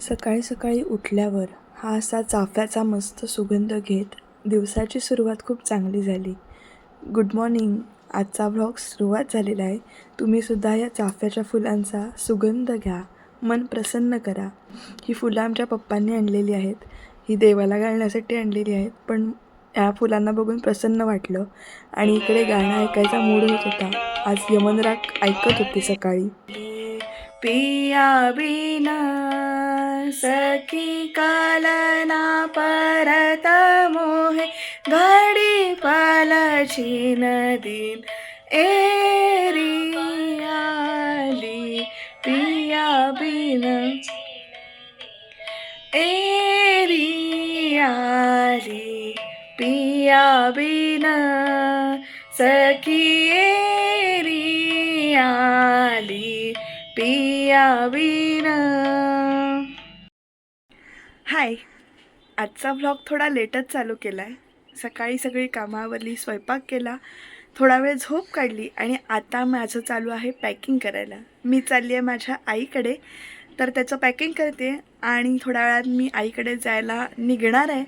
सकाळी सकाळी उठल्यावर हा असा चाफ्याचा मस्त सुगंध घेत दिवसाची सुरुवात खूप चांगली झाली. Good morning. आजचा व्लॉग सुरुवात झालेला आहे. तुम्हीसुद्धा या चाफ्याच्या फुलांचा सुगंध घ्या. मन प्रसन्न करा. ही फुलं आमच्या पप्पांनी आणलेली आहेत. ही देवाला घालण्यासाठी आणलेली आहेत. पण या फुलांना बघून प्रसन्न वाटलं आणि इकडे गाणं ऐकायचा मूड होत होता. आज यमनराग ऐकत होते सकाळी. पिया बिना सखी कालना परत मोहे घडी पालाची नदीन एरी आली पिया बिन. एरी आली पिया बिन. सखी एरी आली पिया बिना. हाय. आजचा व्लॉग थोडा लेटच चालू केला आहे सकाळी सगळी कामावरली स्वयंपाक केला थोडा वेळ झोप काढली आणि आता माझं चालू आहे पॅकिंग करायला. मी चालली आहे माझ्या आईकडे. तर त्याचं पॅकिंग करते आणि थोड्या वेळात मी आईकडे जायला निघणार आहे.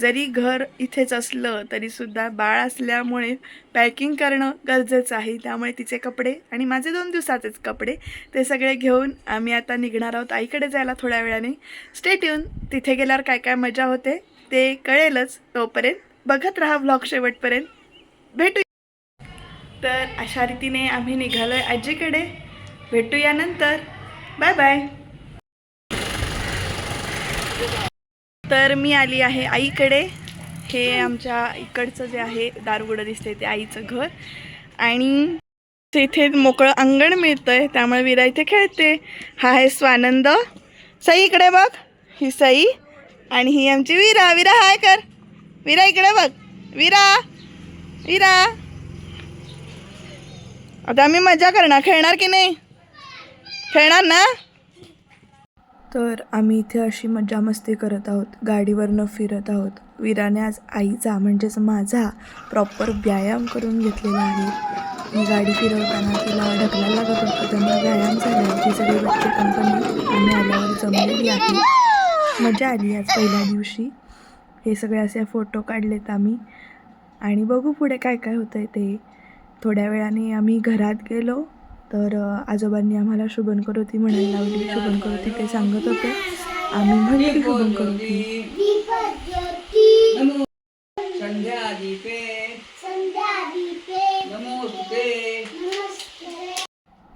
जरी घर इथेच असलं तरीसुद्धा बाळ असल्यामुळे पॅकिंग करणं गरजेचं आहे. त्यामुळे तिचे कपडे आणि माझे दोन दिवसाचेच कपडे ते सगळे घेऊन आम्ही आता निघणार आहोत आईकडे जायला थोड्या वेळाने. स्टेट येऊन तिथे गेल्यावर काय काय मजा होते ते कळेलच तोपर्यंत. बघत राहा ब्लॉग शेवटपर्यंत. भेटू. तर अशा रीतीने आम्ही निघालो आहे आजीकडे. भेटूया नंतर. बाय बाय तर मी आली आहे आईकडे. हे आमच्या इकडचं जे आहे दारुगुडं दिसते ते आईचं घर. आणि इथे मोकळं अंगण मिळतं आहे त्यामुळे विरा इथे खेळते. हा आहे स्वानंद. सई इकडे बघ. ही सई आणि ही आमची विरा. विरा हाय कर. विरा इकडे बघ. विरा. विरा. आता आम्ही मजा करणार. खेळणार की नाही? खेळणार ना? तर आम्ही इथे अशी मजा मस्ती करत आहोत. गाडीवरनं फिरत आहोत. वीराने आज आईचा म्हणजेच माझा प्रॉपर व्यायाम करून घेतलेला आहे. मी गाडी फिरवताना तिला ढकलायला लागत होतं. त्यांना व्यायाम झाला. ही सगळी बच्चे कंपनी आम्ही आल्यावर जमलेली आहे. मजा आली आज पहिल्या दिवशी. हे सगळे असे फोटो काढलेत आम्ही. आणि बघू पुढे काय काय होतं आहे ते. थोड्या वेळाने आम्ही घरात गेलो. तर आजोबांनी आम्हाला शुभन करोती म्हणायला लावली. शुभन करोती ते सांगत होते. आम्ही म्हणली शुभन करोती.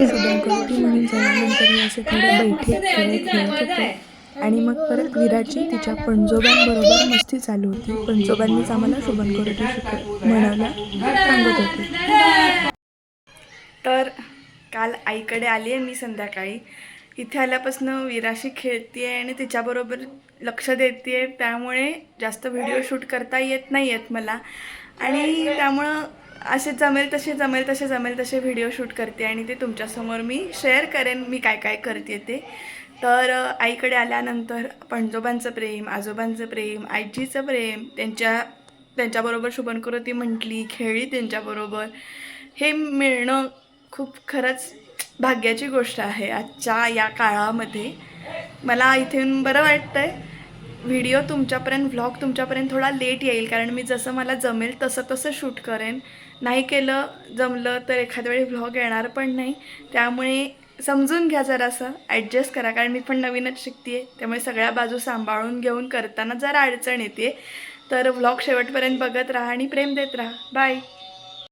शुभन म्हणून झाल्यानंतर मी असे थोडे बैठे खेळत खेळत होते. आणि मग परत विराची तिच्या पणजोबांबरोबर मस्ती चालू होती. पणजोबांनीच आम्हाला शुभन करोटी म्हणायला सांगत होते. तर काल आईकडे आली आहे मी संध्याकाळी. इथे आल्यापासून विराशी खेळते आहे आणि तिच्याबरोबर लक्ष देते आहे त्यामुळे जास्त व्हिडिओ शूट करता येत नाही आहेत मला. आणि त्यामुळं असे जमेल तसे जमेल तसे जमेल तसे व्हिडिओ शूट करते आणि ते तुमच्यासमोर मी शेअर करेन मी काय काय करते ते. तर आईकडे आल्यानंतर पणजोबांचं प्रेम आजोबांचं प्रेम आजीचं प्रेम त्यांच्या त्यांच्याबरोबर शुभनकृती म्हटली खेळली त्यांच्याबरोबर. हे मिळणं खूप खरंच भाग्याची गोष्ट आहे आजच्या या काळामध्ये. मला इथून बरं वाटतं आहे व्हिडिओ तुमच्यापर्यंत व्लॉग तुमच्यापर्यंत थोडा लेट येईल कारण मी जसं मला जमेल तसं तसं शूट करेन. नाही केलं जमलं तर एखाद्या वेळी व्लॉग येणार पण नाही. त्यामुळे समजून घ्या जरासं ॲडजस्ट करा कारण मी पण नवीनच शिकते आहे त्यामुळे सगळ्या बाजू सांभाळून घेऊन करताना जरा अडचण येते तर व्लॉग शेवटपर्यंत बघत राहा आणि प्रेम देत राहा. बाय